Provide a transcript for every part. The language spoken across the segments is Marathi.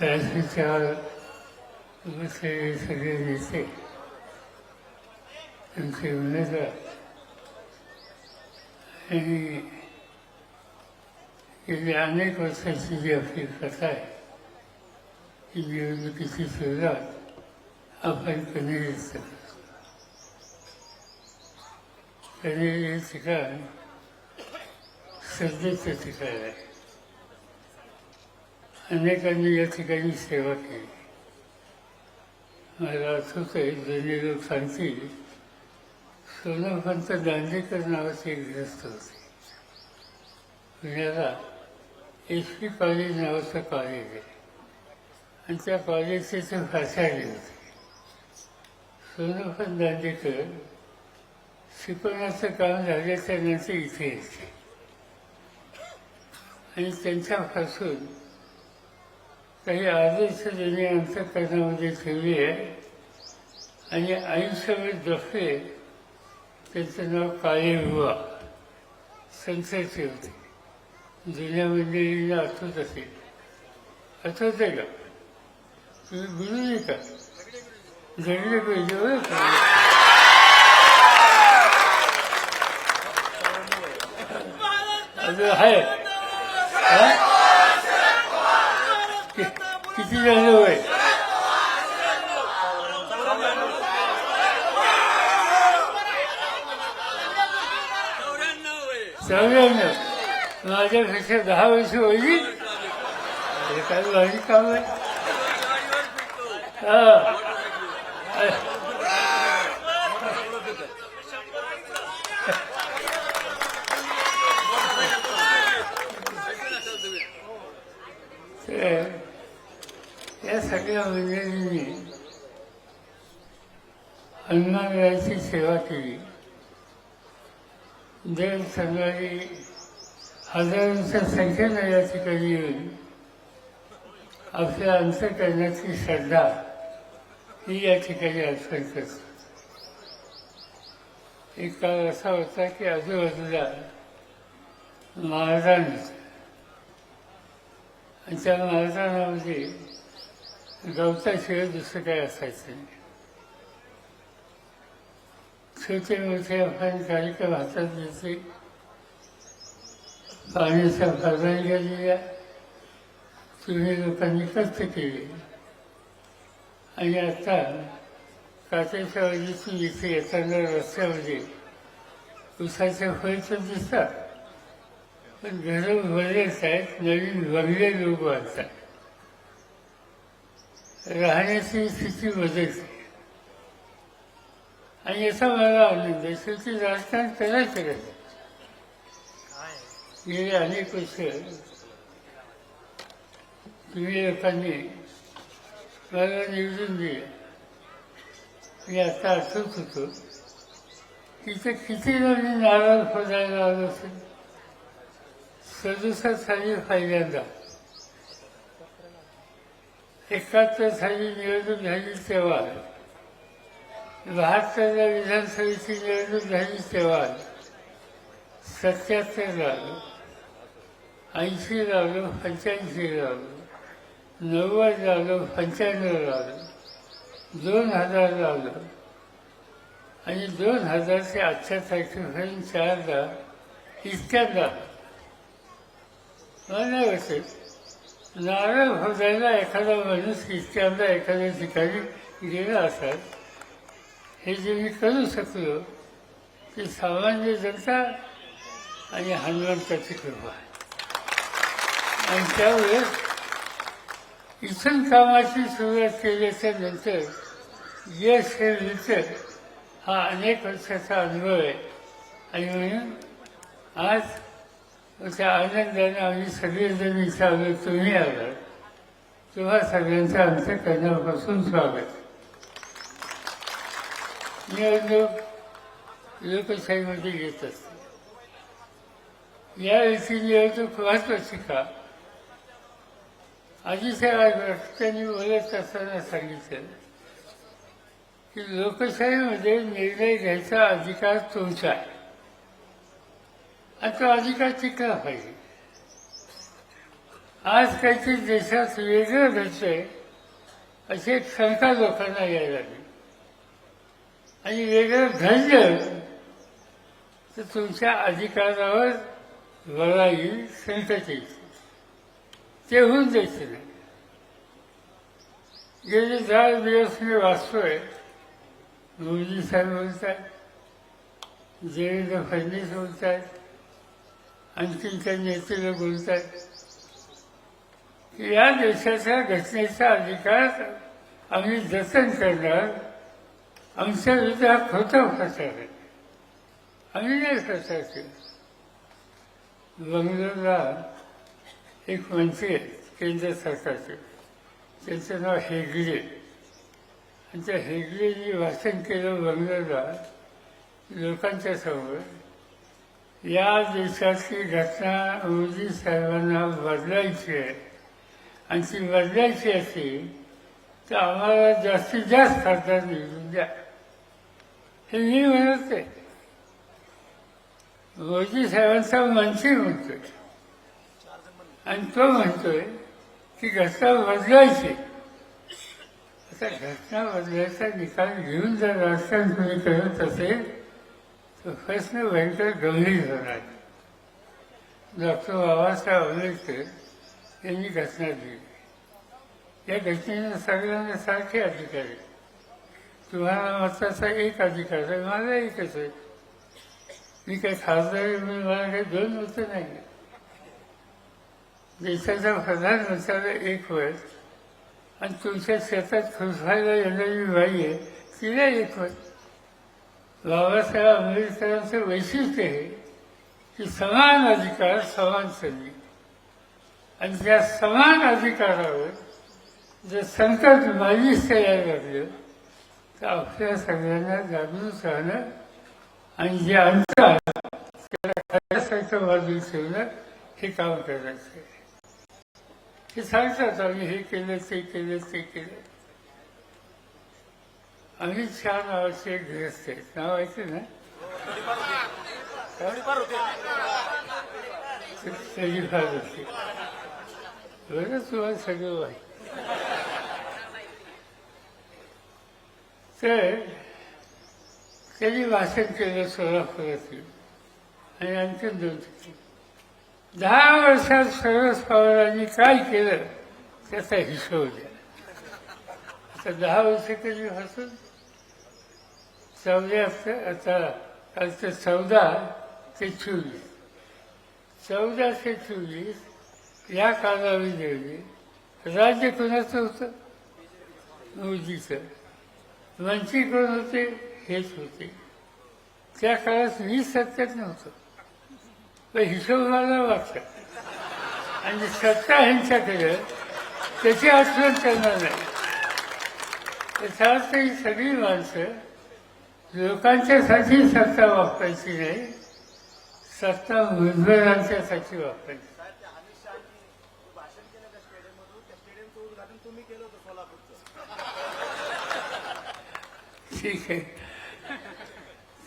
राजकीच्या बसलेले सगळे नेते त्यांचे उमेदवार आणि गेली अनेक वर्षाची जी आपली कथा आहे ही निवडणुकीची सुरुवात आपण कनेरीच दिसतो कनेरी हे ठिकाण श्रद्धेचं ठिकाण आहे अनेकांनी या ठिकाणी सेवा केली. मला आठवत आहे जुने लोक सांगतील सोनोपंत दांडेकर नावाचे ग्रस्त होते. पुण्याला एस पी कॉलेज नावाचं कॉलेज आहे. आणि त्या कॉलेजचे ते प्राचार्य होते. सोनोपंत दांडेकर शिकवण्याचं काम झाल्याच्यानंतर इथे येते. आणि त्यांच्यापासून काही आदर्श त्यांनी अंतकरणामध्ये ठेवली आहे. आणि आयुष्यभर जपले त्यांचं नाव काळे बुवा संस्थेचे होते जुन्या मंडळींना आठवत असेल. आठवत आहे का? तुम्ही बोलू नये का? जडले पाहिजे बरं का अजून आहे किती झालं वय चौऱ्याण्णव. माझ्यापेक्षा दहा वर्ष होईल हे काय भारी काम आहे? हा तर आपल्या सगळ्या मंडळींनी हनुमानरायाची सेवा केली. दर शनिवारी हजारांच्या संख्येनं या ठिकाणी येऊन आपल्या अंतकरणाची श्रद्धा ही या ठिकाणी अर्पण करतो. एक काळ असा होता की आजूबाजूला महाराज आणि त्या महाराजांमध्ये गवताशिवाय दुसरं काय असायचं नाही. छोटे मोठे आपण कार्यक्रम हातात घ्यायचे पाण्याच्या फरमाई गेलेल्या तुम्ही लोकांनी कष्ट केले. आणि आता काचेच्या वाजीतून इथे येताना रस्त्यामध्ये उसाचे फळ तर दिसतात. पण घरं भरलेच आहेत नवीन बंगले लोक बांधतात राहण्याची स्थिती बदलते आणि याचा मला आनंद आहे शेवटी राजकारण त्याला करायचं गेले अनेक वर्ष तुम्ही लोकांनी मला निवडून दिले. मी आता आठवत होतो तिथे किती जणी नाराज फोडायला आलो असेल? सदुसा साली पहिल्यांदा. एकाहत्तर साली निवडणूक झाली तेव्हा बहात्तरला विधानसभेची निवडणूक झाली तेव्हा सत्याहत्तर लागलो ऐंशी लागलो पंच्याऐंशी लागलो नव्वद लागलो पंच्याण्णव लागलो दोन हजार लागलो आणि दोन हजारचे आजच्या तारखेपर्यंत चारदा इतक्यात मला नाही वाटत नारळ फोडायला एखादा माणूस इतक्यांदा एखाद्या ठिकाणी गेला असाल हे जे मी करू शकलो ते सामान्य जनता आणि हनुमंताची कृपा आहे. आणि त्यावेळेस इथून कामाची सुरुवात केल्याच्यानंतर यश हे मिळतं हा अनेक वर्षाचा अनुभव आहे. आणि म्हणून आज त्या आनंदाने आम्ही सगळेजण इथं आलो तुम्ही आलात. तेव्हा सगळ्यांचं अंतकरणापासून स्वागत. निवडणूक लोकशाहीमध्ये घेत असते. यावेळी निवडणूक महत्वाची का अतिशय त्यांनी बोलत असताना सांगितलं की लोकशाहीमध्ये निर्णय घ्यायचा अधिकार तुमचा आहे. आणि तो अधिकार टिकला पाहिजे. आज काहीतरी देशात वेगळं घडतंय अशी एक शंका लोकांना यायला लागली. आणि वेगळं घडलं तर तुमच्या अधिकारावर लढा येईल संकट येईल. ते होऊन जायचं नाही. गेले दहा दिवस मी वाचतोय मोदी साहेब बोलत आहेत देवेंद्र फडणवीस बोलत आहेत आणखीन काही नेतेला बोलत आहेत की या देशाच्या घटनेचा अधिकार आम्ही जतन करणार. आमच्या विरोधात खोटं खोटा प्रचार आहे. आम्ही नाही प्रचार बंगलोरला एक मंत्री केंद्र सरकारचे. त्यांचं नाव हेगडे. आणि त्या हेगडेने भाषण केलं बंगलोरला लोकांच्या समोर. या देशाची घटना मोदी साहेबांना बदलायची आहे. आणि ती बदलायची असेल तर आम्हाला जास्तीत जास्त खासदार निवडून द्या. हे मी म्हणत आहे. मोदी साहेबांचा मंत्री म्हणतोय. आणि तो म्हणतोय की घटना बदलायची आता घटना बदलायचा निकाल घेऊन जर राजकारण तुम्ही करत असेल तर प्रश्न भयंकर गंभीर डॉक्टर बाबासाहेब आंबेडकर यांनी घटना दिली. या घटनेने सगळ्यांना सारखे अधिकार. आहे तुम्हाला मताचा एक अधिकार आहे माझा एकच आहे. मी काही खासदार म्हणून मला काही दोन मत नाही. देशाचा प्रधानमंत्र्याला एक वेळ आणि तुमच्या शेतात खुरफायला येणारी बाई आहे तिला एक वेळ बाबासाहेब आंबेडकरांचं वैशिष्ट्य आहे की समान अधिकार समान संधी आणि त्या समान अधिकारावर जर संकट माझीच तयार लागलं तर आपल्या सगळ्यांना जागृत राहणं आणि जे अंतर त्याला खाण्यासारखं बाजू ठेवणं हे काम करायचं आहे. ते सांगतात आम्ही हे केलं ते केलं ते केलं. अमित शहा नावाचे एक गृहस्थ आहेत. नाव ऐकलं ना? त्याची फार होती. बरं तुम्हाला सगळं माहिती. तर त्यांनी भाषण केलं सोलापुरातील आणि आणखी दोन दहा वर्षात सर्वच पवारांनी काय केलं त्याचा हिशोब द्या. आता दहा वर्ष कधी पासून चौदा चौदा ते चोवीस. चौदा ते चोवीस या कालावधीमध्ये राज्य कोणाचं होतं? मोदीचं. मंत्री कोण होते? हेच होते. त्या काळात मी सत्यात नव्हतं. पण हिशोब मला वाटतं आणि सत्ता ह्यांच्याकडे त्याची आठवण करणार नाही. त्याचा ही सगळी माणसं लोकांच्यासाठी सत्ता वापरायची नाही सत्ता मुजबरांच्यासाठी वापरायची. ठीक आहे.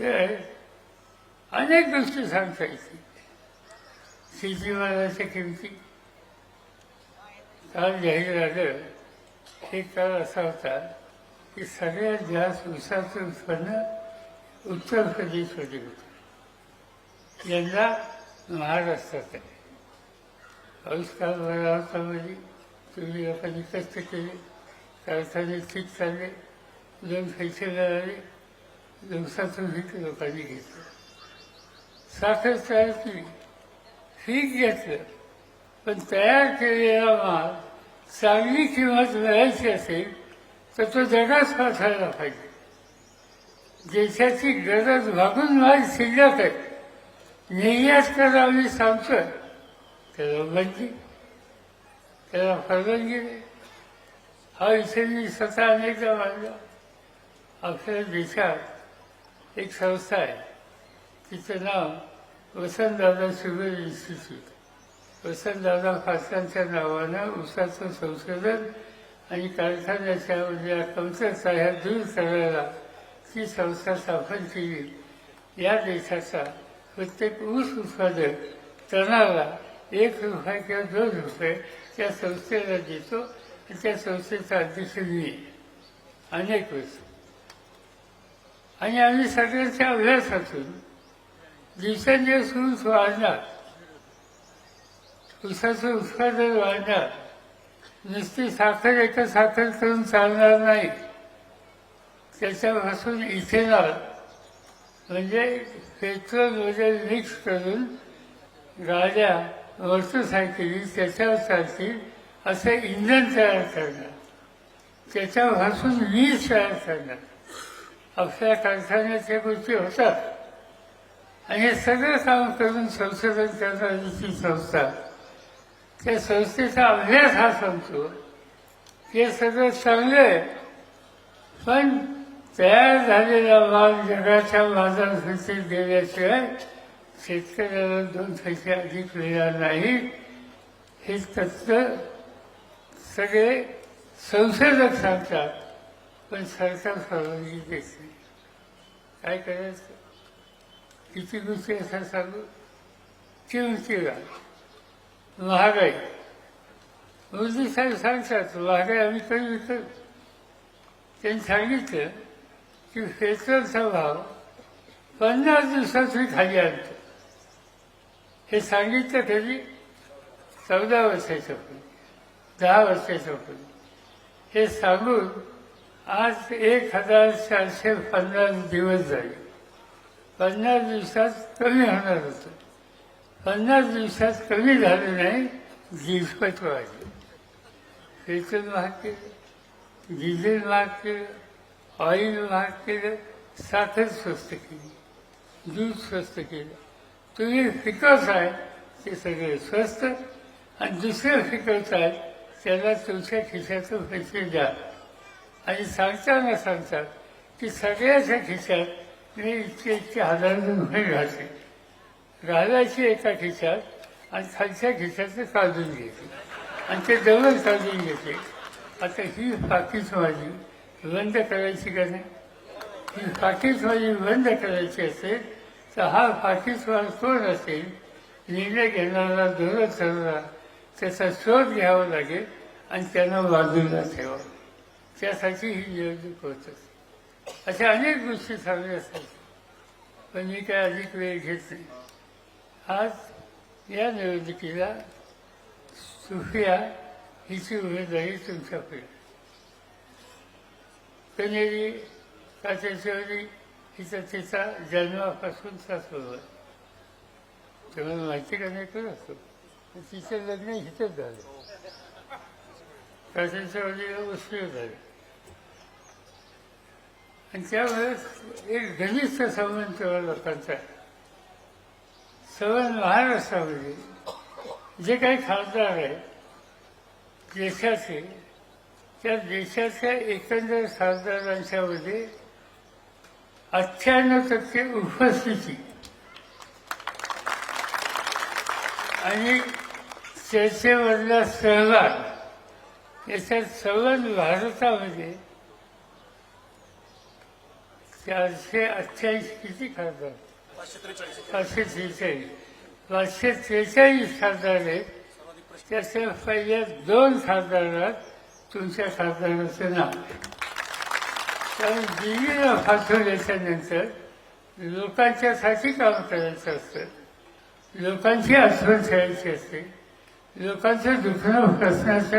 तर अनेक गोष्टी सांगता येतील. शेतीमालाच्या किमती. काल जाहीर झालं हे काळ असा होता की सगळ्यात जास्त ऊसाचं उत्पन्न उत्तर प्रदेशमध्ये होतं? यंदा महाराष्ट्रात आहे पाऊस काल बरा होता म्हणजे तुम्ही लोकांनी कष्ट केले कारखाने ठीक चालले दोन पैसे मिळाले दिवसातून पीक लोकांनी घेतलं. साखर तयार केली पीक घेतलं पण तयार केलेला माल चांगली किंमत मिळायची असेल तर तो जगाच असायला पाहिजे. देशाची गरज भागून माल शिल्लक आहे. निर्यात करा आम्ही सांगतोय. त्याला बंदी. त्याला परवानगी नाही. हा विषय मी स्वतः अनेकदा मानला. आपल्या देशात एक संस्था आहे. तिचं नाव वसंतदादा शुगर इन्स्टिट्यूट. वसंतदादा फासांच्या नावानं उसाचं संशोधन आणि कारखान्याच्या म्हणजे कमतरता ह्या दूर करायला ती संस्था स्थापन केली. या देशाचा प्रत्येक ऊस उत्पादक तणाला एक रुपये किंवा दोन रुपये त्या संस्थेला देतो त्या संस्थेचा अध्यक्ष मी. अनेक वर्ष आणि आम्ही सगळ्यांच्या अभ्यासातून दिवसेंदिवस ऊस वाढणार. ऊसाचं उत्पादन वाढणार. नुसती साखर एका साखर करून चालणार नाही. त्याच्यापासून इथेनॉल म्हणजे पेट्रोलमध्ये मिक्स करून गाड्या मोटरसायकली त्याच्यावर चालतील असं इंधन तयार करणार. त्याच्यापासून वीज तयार करणार. आपल्या कारखान्यात या गोष्टी होतात. आणि हे सगळं काम करून संशोधन करणारी जी संस्था त्या संस्थेचा अभ्यास हा सांगतो. हे सगळं चांगलं आहे. पण तयार झालेला माल जगाच्या बाजारपेठेत गेल्याशिवाय शेतकऱ्याला दोन पैसे अधिक मिळणार नाही. हे तत्व सगळे संशोधक सांगतात. पण सरकार परवानगी देत. नाही काय करायचं? किती गोष्टी असं सांगू? चिवचिरा महागाई. मोदी साहेब सांगतात महागाई आम्ही कमी विकत त्यांनी सांगितलं की पेट्रोलचा भाव पन्नास दिवसात मी खाली आणतो. हे सांगितलं कधी चौदा वर्षाच्या पूर्वी दहा वर्षाच्या पूर्वी हे सांगून आज एक हजार चारशे पन्नास दिवस झाले. पन्नास दिवसात कमी होणार होतं. पन्नास दिवसात कमी झालं नाही दीडपट वाढले पेट्रोल महाग केलं डिझेल महाग केलं ऑइल महाग केलं साखर स्वस्त केली दूध स्वस्त केलं. तुम्ही आहे ते सगळे स्वस्त. आणि दुसरे आहे त्याला तुमच्या खिशातून पैसे द्या. आणि सांगताना सांगतात की सगळ्याच्या खिशात मी इतके इतके हजार रुपये घातले. घालायची एका खिशात आणि खालच्या खिशाचं काढून घ्यायचे आणि ते जवळ काढून घेते. आता ही फाकीच माझी बंद करायची का नाही? ही फाकीच माझी बंद करायची असेल तर हा पाकिटवाला कोण असेल? निर्णय घेणारा धोरण ठरवणारा त्याचा शोध घ्यावा लागेल आणि त्यांना बाजूला ठेवावं. त्यासाठी ही निवडणूक होत. असते अशा अनेक गोष्टी चांगल्या असतात पण मी काय अधिक वेळ घेत नाही. आज या निवडणुकीला सुफिया हिची उमेदवारी तुमच्याकडे. कनेरी काचेश्वरी हिचा तिचा जन्मापासून स्वभाव आहे. तुम्हाला माहिती का नाही करत तिचं लग्न हिथंच झालं. काचेश्वरीला उशीर झाले. आणि त्यावेळेस एक घनिष्ठ संबंध तेव्हा लोकांचा आहे सवन महाराष्ट्रामध्ये जे काही खासदार आहेत देशाचे त्या देशाच्या एकंदर खासदारांच्यामध्ये अठ्ठ्याण्णव टक्के उपस्थिती. आणि चर्चेमधला सहभाग याच्यात सवन भारतामध्ये चारशे अठ्ठ्याऐंशी किती खासदार? पाचशे त्रेचाळीस. पाचशे त्रेचाळीस खासदार आहेत त्याच्या पहिल्या दोन खासदारात तुमच्या खासदाराचं नाव. कारण दिल्लीला पाठवल्याच्या नंतर लोकांच्यासाठी काम करायचं असतं. लोकांची आठवण ठेवायची असते. लोकांचं दुखणं प्रश्नाचं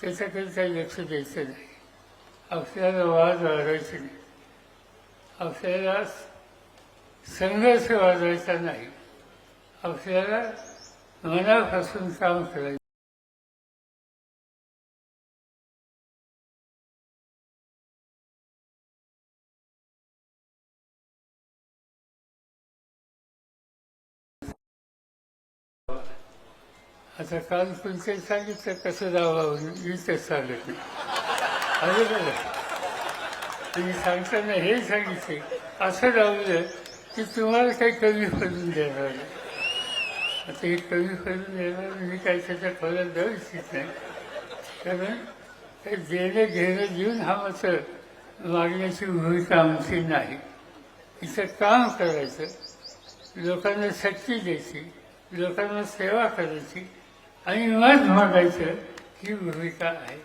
त्याच्याकडे काही लक्ष द्यायचं नाही आपल्याला वाद वाढवायचे नाही आपल्याला संघर्ष वाजवायचा नाही आपल्याला मनापासून काम करायचं आता काल तुमचे सांगितलं कसं जावं मी तर सांगत नाही अरे बरं आणि सांगताना हे सांगितले असं राहून की तुम्हाला काही कमी पडून देणार आता हे कमी पडून देणार मी काही त्याच्या खोल्यात जाऊ इच्छित नाही. कारण हे देणं घेणं देऊन हा मात्र मागण्याची भूमिका आमची नाही. इथं काम करायचं लोकांना शक्ती द्यायची लोकांना सेवा करायची आणि मत मागायचं ही भूमिका आहे.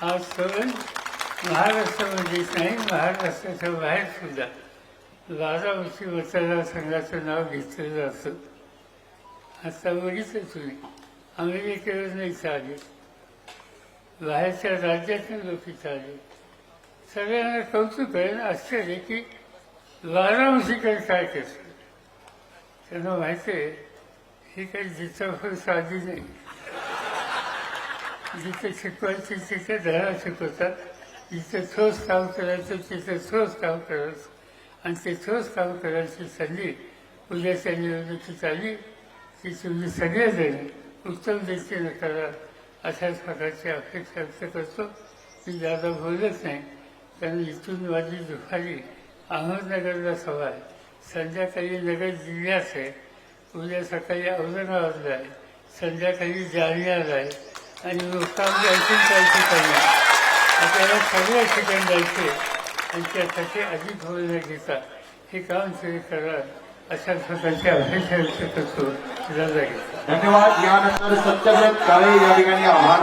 हा सण महाराष्ट्रामध्येच नाही महाराष्ट्राच्या बाहेर सुद्धा. बारा वर्षी मतदारसंघाचं नाव घेतलं असतं आता बघितलं तुम्ही. अमेरिकेवर नाही चालले. बाहेरच्या राज्यातून लोक चालले. सगळ्यांना कौतुक आहे ना आश्चर्य की बारामतीकडे काय करतात. त्यांना माहिती आहे ही काही जिथं साधी नाही. जिथे शिकवायची तिथे धडा शिकवतात. जिथे ठोस काम करायचं तिथे ठोस काम करायचं. आणि ते ठोस काम करायची संधी उद्याच्या निवडणुकीत आली की तुम्ही सगळेजण उत्तम दृष्टीनं करा अशाच प्रकारची अपेक्षा व्यक्त करतो. मी दादा बोलत नाही कारण इथून माझी दुपारी अहमदनगरला सभा आहे. संध्याकाळी नगर जिल्ह्यात आहे. उद्या सकाळी औरंगाबादला आहे संध्याकाळी जालन्याला आहे आणि मुक्काम जायचे काही ठिकाणी आपल्याला सगळ्या ठिकाणी जायचे आणि त्यासाठी अधिक होऊ घेता हे काम सुरू करा अशा प्रकारची अपेक्षा व्यक्त करतो. दादा धन्यवाद. यानंतर सत्यव्रत काळे या ठिकाणी आभार.